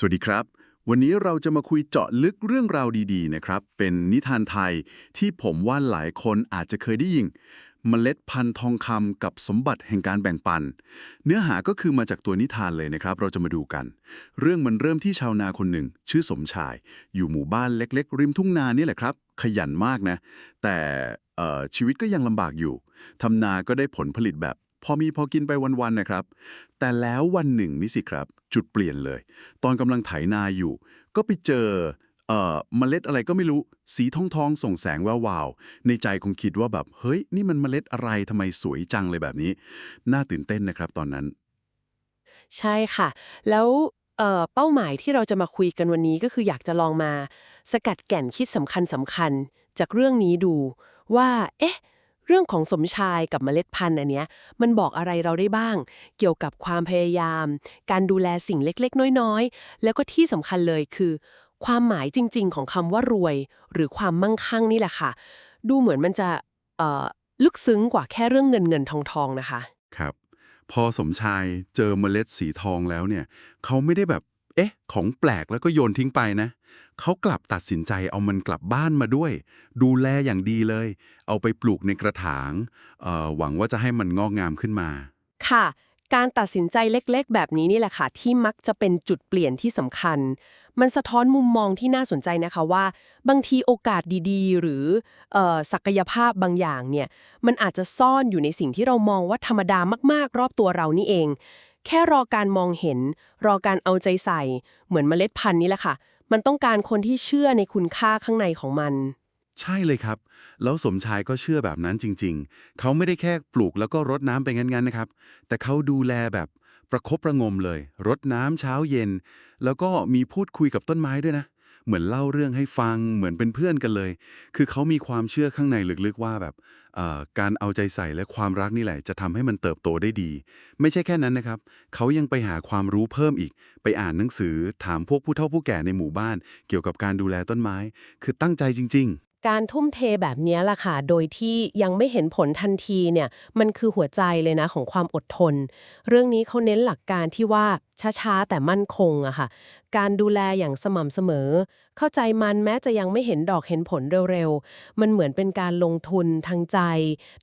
สวัสดีครับ วันนี้เราจะมาคุยเจาะลึกเรื่องราวดีๆนะครับ เป็นนิทานไทยที่ผมว่าหลายคนอาจจะเคยได้ยินเมล็ดพันธุ์ทองคำกับสมบัติแห่งการแบ่งปัน เนื้อหาก็คือมาจากตัวนิทานเลยนะครับ เราจะมาดูกัน เรื่องมันเริ่มที่ชาวนาคนหนึ่ง ชื่อสมชาย อยู่หมู่บ้านเล็ก ๆ ริมทุ่งนานี่แหละครับ ขยันมากนะ แต่ชีวิตก็ยังลำบากอยู่ทำนาก็ได้ผลผลิตแบบ พอมีพอกินไปวันๆนะครับ แต่แล้ววันหนึ่งนี่สิครับ จุดเปลี่ยนเลย ตอนกำลังไถนาอยู่ ก็ไปเจอเอ่อเมล็ดอะไรก็ไม่รู้สีทองทองๆส่องแสงแวววาว ในใจคงคิดว่าแบบ เฮ้ย นี่มันเมล็ดอะไรทำไมสวยจังเลยแบบนี้ น่าตื่นเต้นนะครับตอนนั้น ใช่ค่ะ แล้วเอ่อเป้าหมายที่เราจะมาคุยกันวันนี้ก็คืออยากจะลองมา สกัดแก่นคิดสำคัญสำคัญจากเรื่องนี้ดูว่า เอ๊ะ เรื่องของสมชายกับเมล็ดพันธุ์อันเนี้ยมันบอกอะไรเราได้บ้าง เกี่ยวกับความพยายาม การดูแลสิ่งเล็กๆ น้อยๆ แล้วก็ที่สำคัญเลยคือ ความหมายจริง ๆ ของคำว่ารวย หรือความมั่งคั่งนี่แหละค่ะ ดูเหมือนมันจะเอ่อลึกซึ้งกว่าแค่เรื่องเงินเงินทองทองนะคะ ครับ พอสมชายเจอเมล็ดสีทองแล้วเนี่ย เขาไม่ได้แบบ เอ๊ะ ของแปลกแล้วก็โยนทิ้งไปนะ เขากลับตัดสินใจเอามันกลับบ้านมาด้วย ดูแลอย่างดีเลย เอาไปปลูกในกระถางเอ่อหวังว่าจะให้มันงอกงามขึ้นมา ค่ะ การตัดสินใจเล็กๆ แบบนี้นี่แหละค่ะ ที่มักจะเป็นจุดเปลี่ยนที่สำคัญ มันสะท้อนมุมมองที่น่าสนใจนะคะว่า บางทีโอกาสดีๆ หรือเออศักยภาพบางอย่างเนี่ย มันอาจจะซ่อนอยู่ในสิ่งที่เรามองว่าธรรมดามากๆ รอบตัวเรานี่เอง แค่รอการมองเห็น รอการเอาใจใส่ เหมือนเมล็ดพันธุ์นี่แหละค่ะ มันต้องการคนที่เชื่อในคุณค่าข้างในของมัน ใช่เลยครับ แล้วสมชายก็เชื่อแบบนั้นจริง ๆ เขาไม่ได้แค่ปลูกแล้วก็รดน้ำไปงั้นๆนะครับ แต่เขาดูแลแบบประคบประงมเลย รดน้ำเช้าเย็น แล้วก็มีพูดคุยกับต้นไม้ด้วยนะ เหมือนเล่าเรื่องให้ฟังเหมือนเป็นเพื่อนกันเลย คือเขามีความเชื่อข้างในลึกๆว่าแบบการเอาใจใส่และความรักนี่แหละ จะทำให้มันเติบโตได้ดี ไม่ใช่แค่นั้นนะครับ เขายังไปหาความรู้เพิ่มอีก ไปอ่านหนังสือถามพวกผู้เฒ่าผู้แก่ในหมู่บ้าน เกี่ยวกับการดูแลต้นไม้ คือตั้งใจจริงๆ การทุ่มเทแบบนี้ล่ะค่ะ โดยที่ยังไม่เห็นผลทันทีเนี่ย มันคือหัวใจเลยนะของความอดทน เรื่องนี้เขาเน้นหลักการที่ว่าช้าๆ แต่มั่นคงอะค่ะ การดูแลอย่างสม่ำเสมอ เข้าใจมันแม้จะยังไม่เห็นดอกเห็นผลเร็วๆ มันเหมือนเป็นการลงทุนทางใจ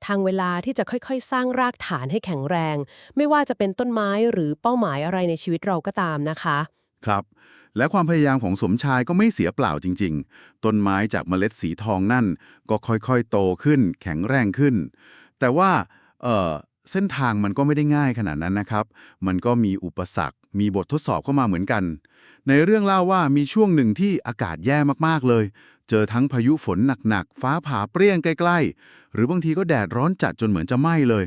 ทางเวลาที่จะค่อยๆ สร้างรากฐานให้แข็งแรง ไม่ว่าจะเป็นต้นไม้หรือเป้าหมายอะไรในชีวิตเราก็ตามนะคะ ครับ และความพยายามของสมชายก็ไม่เสียเปล่าจริง ๆ ต้นไม้จากเมล็ดสีทองนั่น ก็ค่อยๆ โตขึ้น แข็งแรงขึ้น แต่ว่าเออเส้นทางมันก็ไม่ได้ง่ายขนาดนั้นนะครับ มันก็มีอุปสรรค มีบททดสอบเข้ามาเหมือนกัน ในเรื่องเล่าว่ามีช่วงหนึ่งที่อากาศแย่มากๆเลย เจอทั้งพายุฝนหนักๆ ฟ้าผ่าเปรี้ยงใกล้ๆ หรือบางทีก็แดดร้อนจัดจนเหมือนจะไหม้เลย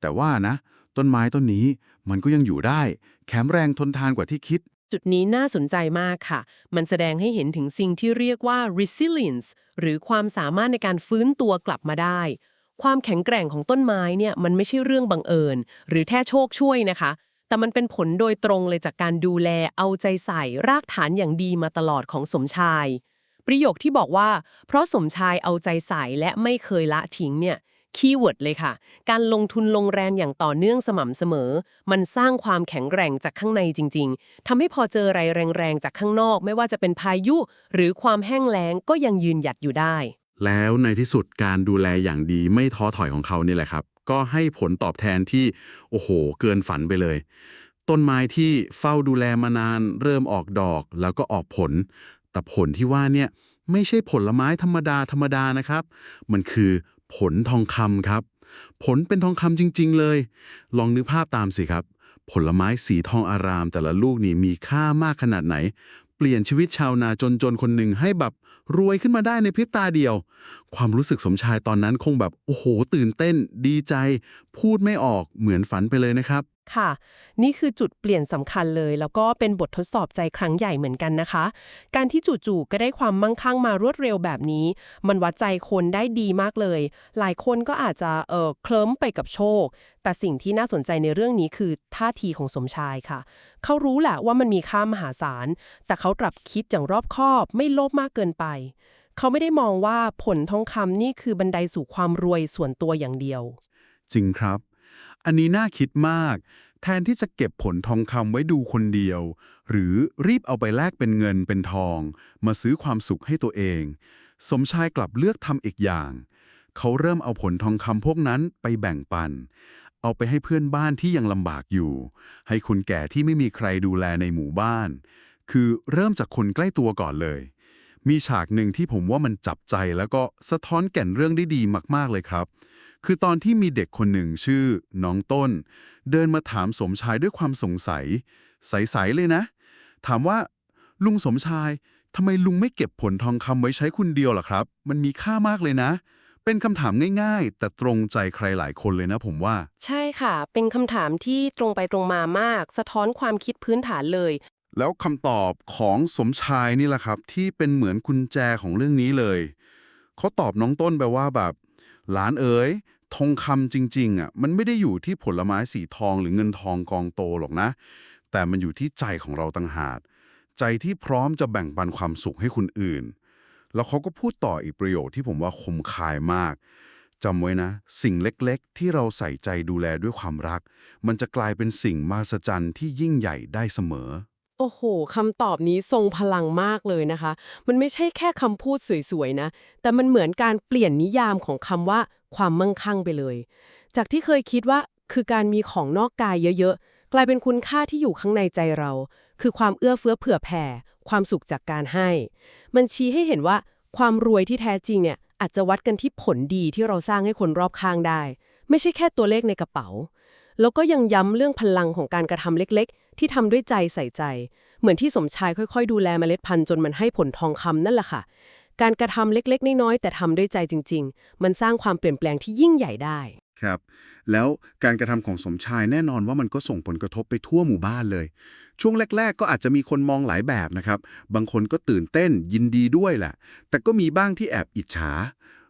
แต่ว่านะ ต้นไม้ต้นนี้มันก็ยังอยู่ได้ แข็งแรงทนทานกว่าที่คิด จุดนี้น่าสนใจมากค่ะ มันแสดงให้เห็นถึงสิ่งที่เรียกว่า resilience หรือความสามารถในการฟื้นตัวกลับมาได้ ความแข็งแกร่งของต้นไม้เนี่ยมันไม่ใช่เรื่องบังเอิญ หรือแค่โชคช่วยนะคะ แต่มันเป็นผลโดยตรงเลยจากการดูแลเอาใจใส่รากฐานอย่างดีมาตลอดของสมชาย ประโยคที่บอกว่า เพราะสมชายเอาใจใส่และไม่เคยละทิ้งเนี่ย คีย์เวิร์ดเลยค่ะ การลงทุนลงแรงอย่างต่อเนื่องสม่ำเสมอ มันสร้างความแข็งแกร่งจากข้างในจริง ๆทำให้พอเจออะไรแรงๆจากข้างนอก ไม่ว่าจะเป็นพายุ หรือความแห้งแล้งก็ยังยืนหยัดอยู่ได้ แล้วในที่สุดการดูแลอย่างดีไม่ท้อถอยของเขานี่แหละครับ ก็ให้ผลตอบแทนที่โอ้โห เกินฝันไปเลย ต้นไม้ที่เฝ้าดูแลมานาน เริ่มออกดอกแล้วก็ออกผล แต่ผลที่ว่าเนี่ยไม่ใช่ผลไม้ธรรมดาธรรมดานะครับ มันคือ ผลทองคำครับ ผลเป็นทองคำจริง ๆ เลย ลองนึกภาพตามสิครับ ผลไม้สีทองอารามแต่ละลูกนี่มีค่ามากขนาดไหน เปลี่ยนชีวิตชาวนาจนๆคนหนึ่งให้แบบรวยขึ้นมาได้ในพริบตาเดียว ความรู้สึกสมชายตอนนั้นคงแบบ โอ้โห ตื่นเต้น ดีใจ พูดไม่ออกเหมือนฝันไปเลยนะครับ ค่ะ นี่คือจุดเปลี่ยนสำคัญเลย แล้วก็เป็นบททดสอบใจครั้งใหญ่เหมือนกันนะคะ การที่จู่ๆก็ได้ความมั่งคั่งมารวดเร็วแบบนี้ มันวัดใจคนได้ดีมากเลย หลายคนก็อาจจะเออเคลิ้มไปกับโชค แต่สิ่งที่น่าสนใจในเรื่องนี้คือท่าทีของสมชายค่ะ เขารู้แหละว่ามันมีค่ามหาศาล แต่เขากลับคิดอย่างรอบคอบ ไม่โลภมากเกินไปเขาไม่ได้มองว่าผลทองคำนี่คือบันไดสู่ความรวยส่วนตัวอย่างเดียว จริงครับ อันนี้น่าคิดมาก แทนที่จะเก็บผลทองคำไว้ดูคนเดียว หรือรีบเอาไปแลกเป็นเงินเป็นทอง มาซื้อความสุขให้ตัวเอง สมชายกลับเลือกทำอีกอย่าง เขาเริ่มเอาผลทองคำพวกนั้นไปแบ่งปัน เอาไปให้เพื่อนบ้านที่ยังลำบากอยู่ ให้คนแก่ที่ไม่มีใครดูแลในหมู่บ้าน คือเริ่มจากคนใกล้ตัวก่อนเลย มีฉากหนึ่งที่ผมว่ามันจับใจแล้วก็สะท้อนแก่นเรื่องได้ดีมาก ๆ เลยครับ คือตอนที่มีเด็กคนหนึ่งชื่อ น้องต้น เดินมาถามสมชายด้วยความสงสัย ใส ๆ เลยนะ ถามว่า ลุงสมชายทำไมลุงไม่เก็บผลทองคำไว้ใช้คนเดียวล่ะครับ มันมีค่ามากเลยนะ เป็นคำถามง่ายๆ แต่ตรงใจใครหลายคนเลยนะผมว่า ใช่ค่ะ เป็นคำถามที่ตรงไปตรงมามาก สะท้อนความคิดพื้นฐานเลย แล้วคำตอบของสมชายนี่แหละครับที่เป็นเหมือนกุญแจของเรื่องนี้เลย เขาตอบน้องต้นไปว่าแบบ หลานเอ๋ยทองคำจริง ๆอะมันไม่ได้อยู่ที่ผลไม้สีทองหรือเงินทองกองโตหรอกนะ แต่มันอยู่ที่ใจของเราต่างหากใจที่พร้อมจะแบ่งปันความสุขให้คนอื่น แล้วเขาก็พูดต่ออีกประโยคที่ผมว่าคมคายมากจำไว้นะ สิ่งเล็กๆ ที่เราใส่ใจดูแลด้วยความรัก มันจะกลายเป็นสิ่งมหัศจรรย์ที่ยิ่งใหญ่ได้เสมอ โอ้โหคำตอบนี้ทรงพลังมากเลยนะคะ มันไม่ใช่แค่คำพูดสวยๆนะ แต่มันเหมือนการเปลี่ยนนิยามของคำว่าความมั่งคั่งไปเลย จากที่เคยคิดว่าคือการมีของนอกกายเยอะๆ กลายเป็นคุณค่าที่อยู่ข้างในใจเรา คือความเอื้อเฟื้อเผื่อแผ่ ความสุขจากการให้ มันชี้ให้เห็นว่าความรวยที่แท้จริงเนี่ยอาจจะวัดกันที่ผลดีที่เราสร้างให้คนรอบข้างได้ ไม่ใช่แค่ตัวเลขในกระเป๋า แล้วก็ยังย้ำเรื่องพลังของการกระทำเล็กๆ ที่ทำด้วยใจใส่ใจ เหมือนที่สมชายค่อยๆ ดูแลเมล็ดพันธุ์จนมันให้ผลทองคำนั่นแหละค่ะ การกระทำเล็กๆ น้อยๆแต่ทำด้วยใจจริง ๆ มันสร้างความเปลี่ยนแปลงที่ยิ่งใหญ่ได้ ครับ แล้วการกระทำของสมชายแน่นอนว่ามันก็ส่งผลกระทบไปทั่วหมู่บ้านเลย ช่วงแรก ๆ ก็อาจจะมีคนมองหลายแบบนะครับ บางคนก็ตื่นเต้นยินดีด้วยแหละ แต่ก็มีบ้างที่แอบอิจฉา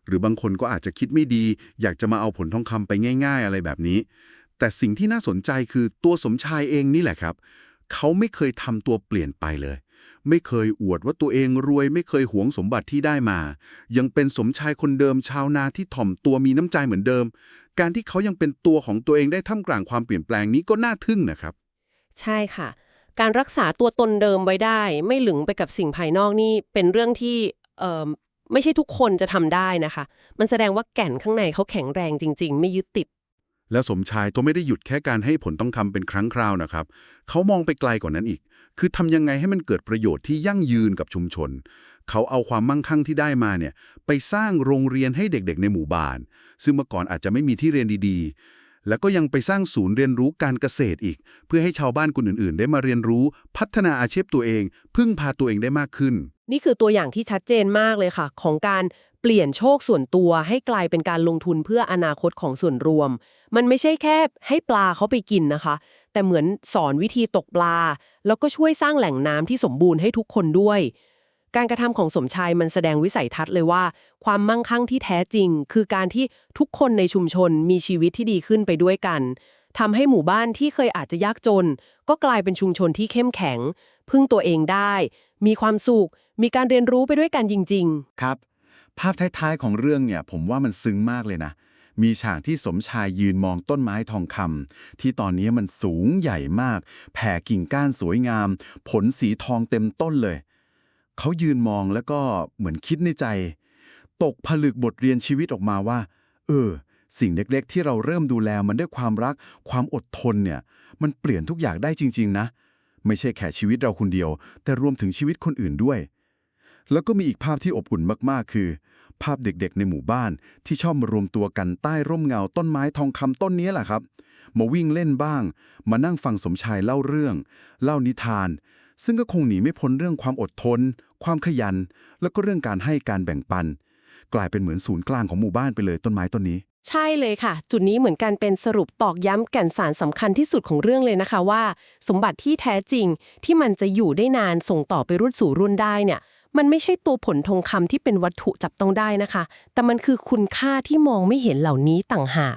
หรือบางคนก็อาจจะคิดไม่ดี อยากจะมาเอาผลทองคำไปง่าย ๆ อะไรแบบนี้ แต่สิ่งที่น่าสนใจคือตัวสมชายเองนี่แหละครับ เขาไม่เคยทำตัวเปลี่ยนไปเลย ไม่เคยอวดว่าตัวเองรวย ไม่เคยหวงสมบัติที่ได้มา ยังเป็นสมชายคนเดิมชาวนาที่ถ่อมตัวมีน้ำใจเหมือนเดิม การที่เขายังเป็นตัวของตัวเองได้ท่ามกลางความเปลี่ยนแปลงนี้ก็น่าทึ่งนะครับ ใช่ค่ะ การรักษาตัวตนเดิมไว้ได้ ไม่หลงไปกับสิ่งภายนอกนี่เป็นเรื่องที่เอ่อไม่ใช่ทุกคนจะทำได้นะคะ มันแสดงว่าแก่นข้างในเขาแข็งแรงจริง ๆ ไม่ยึดติด แล้วสมชายก็ไม่ได้หยุดแค่การให้ผลต้องคำเป็นครั้งคราวนะครับ เขามองไปไกลกว่านั้นอีก คือทำยังไงให้มันเกิดประโยชน์ที่ยั่งยืนกับชุมชน เขาเอาความมั่งคั่งที่ได้มาเนี่ยไปสร้างโรงเรียนให้เด็กๆ ในหมู่บ้าน ซึ่งเมื่อก่อนอาจจะไม่มีที่เรียนดีๆ แล้วก็ยังไปสร้างศูนย์เรียนรู้การเกษตรอีก เพื่อให้ชาวบ้านคนอื่นๆ ได้มาเรียนรู้ พัฒนาอาชีพตัวเอง พึ่งพาตัวเองได้มากขึ้น นี่คือตัวอย่างที่ชัดเจนมากเลยค่ะ ของการ เปลี่ยนโชคส่วนตัวให้กลายเป็นการลงทุนเพื่ออนาคตของส่วนรวม มันไม่ใช่แค่ให้ปลาเขาไปกินนะคะ แต่เหมือนสอนวิธีตกปลา แล้วก็ช่วยสร้างแหล่งน้ำที่สมบูรณ์ให้ทุกคนด้วย การกระทำของสมชายมันแสดงวิสัยทัศน์เลยว่า ความมั่งคั่งที่แท้จริง คือการที่ทุกคนในชุมชนมีชีวิตที่ดีขึ้นไปด้วยกันทำให้หมู่บ้านที่เคยอาจจะยากจน ก็กลายเป็นชุมชนที่เข้มแข็ง พึ่งตัวเองได้ มีความสุขมีการเรียนรู้ไปด้วยกันจริง ๆ ครับ ภาพท้ายๆของเรื่องเนี่ยผมว่ามันซึ้งมากเลยนะ มีฉากที่สมชายยืนมองต้นไม้ทองคำที่ตอนนี้มันสูงใหญ่มาก แผ่กิ่งก้านสวยงาม ผลสีทองเต็มต้นเลย เขายืนมองแล้วก็เหมือนคิดในใจ ตกผลึกบทเรียนชีวิตออกมาว่า เออ สิ่งเล็กๆ ที่เราเริ่มดูแลมันด้วยความรัก ความอดทนเนี่ย มันเปลี่ยนทุกอย่างได้จริง ๆ นะ ไม่ใช่แค่ชีวิตเราคนเดียว แต่รวมถึงชีวิตคนอื่นด้วย แล้วก็มีอีกภาพที่อบอุ่นมากๆ คือ ภาพเด็กๆ ในหมู่บ้านที่ชอบมารวมตัวกันใต้ร่มเงาต้นไม้ทองคำต้นนี้แหละครับ มาวิ่งเล่นบ้าง มานั่งฟังสมชายเล่าเรื่อง เล่านิทาน ซึ่งก็คงหนีไม่พ้นเรื่องความอดทน ความขยัน แล้วก็เรื่องการให้การแบ่งปัน กลายเป็นเหมือนศูนย์กลางของหมู่บ้านไปเลยต้นไม้ต้นนี้ ใช่เลยค่ะ จุดนี้เหมือนกันเป็นสรุปตอกย้ำแก่นสารสำคัญที่สุดของเรื่องเลยนะคะว่า สมบัติที่แท้จริงที่มันจะอยู่ได้นานส่งต่อไปรุ่นสู่รุ่นได้เนี่ย มันไม่ใช่ตัวผลทองคำที่เป็นวัตถุจับต้องได้นะคะ แต่มันคือคุณค่าที่มองไม่เห็นเหล่านี้ต่างหาก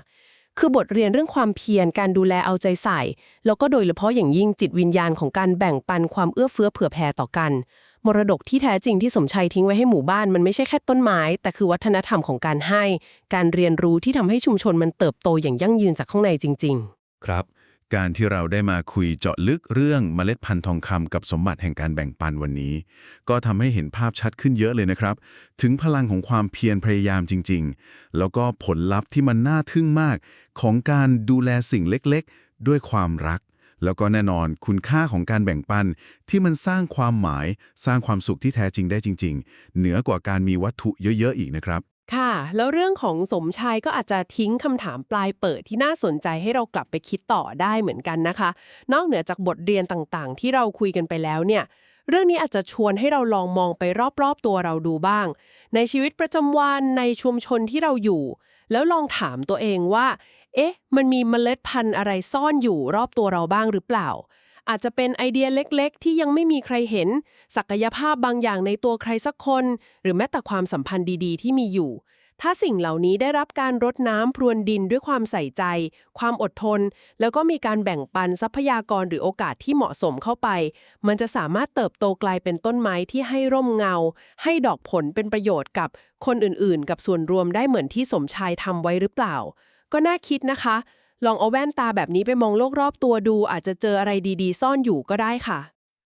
คือบทเรียนเรื่องความเพียรการดูแลเอาใจใส่ แล้วก็โดยเฉพาะอย่างยิ่งจิตวิญญาณของการแบ่งปันความเอื้อเฟื้อเผื่อแผ่ต่อกัน มรดกที่แท้จริงที่สมชัยทิ้งไว้ให้หมู่บ้านมันไม่ใช่แค่ต้นไม้ แต่คือวัฒนธรรมของการให้ การเรียนรู้ที่ทำให้ชุมชนมันเติบโตอย่างยั่งยืนจากข้างในจริง ๆ ครับ การที่เราได้มาคุยเจาะลึกเรื่องเมล็ดพันธุ์ทองคำกับสมบัติแห่งการแบ่งปันวันนี้ ก็ทำให้เห็นภาพชัดขึ้นเยอะเลยนะครับ ถึงพลังของความเพียรพยายามจริง ๆ แล้วก็ผลลัพธ์ที่มันน่าทึ่งมาก ของการดูแลสิ่งเล็กๆ ด้วยความรัก แล้วก็แน่นอนคุณค่าของการแบ่งปันที่มันสร้างความหมาย สร้างความสุขที่แท้จริงได้จริง ๆ เหนือกว่าการมีวัตถุเยอะๆอีกนะครับ ค่ะ แล้วเรื่องของสมชายก็อาจจะทิ้งคำถามปลายเปิดที่น่าสนใจให้เรากลับไปคิดต่อได้เหมือนกันนะคะ นอกเหนือจากบทเรียนต่างๆ ที่เราคุยกันไปแล้วเนี่ย เรื่องนี้อาจจะชวนให้เราลองมองไปรอบๆตัวเราดูบ้าง ในชีวิตประจำวันในชุมชนที่เราอยู่ แล้วลองถามตัวเองว่า เอ๊ะ มันมีเมล็ดพันธุ์อะไรซ่อนอยู่รอบตัวเราบ้างหรือเปล่า อาจจะเป็นไอเดียเล็กๆ ที่ยังไม่มีใครเห็น ศักยภาพบางอย่างในตัวใครสักคน หรือแม้แต่ความสัมพันธ์ดีๆ ที่มีอยู่ ถ้าสิ่งเหล่านี้ได้รับการรดน้ำพรวนดินด้วยความใส่ใจ ความอดทน แล้วก็มีการแบ่งปันทรัพยากรหรือโอกาสที่เหมาะสมเข้าไป มันจะสามารถเติบโตกลายเป็นต้นไม้ที่ให้ร่มเงา ให้ดอกผลเป็นประโยชน์กับคนอื่นๆ กับส่วนรวมได้เหมือนที่สมชายทำไว้หรือเปล่า ก็น่าคิดนะคะ ลองเอาแว่นตาแบบนี้ไปมองโลกรอบตัวดูอาจจะเจออะไรดีๆ ซ่อนอยู่ก็ได้ค่ะ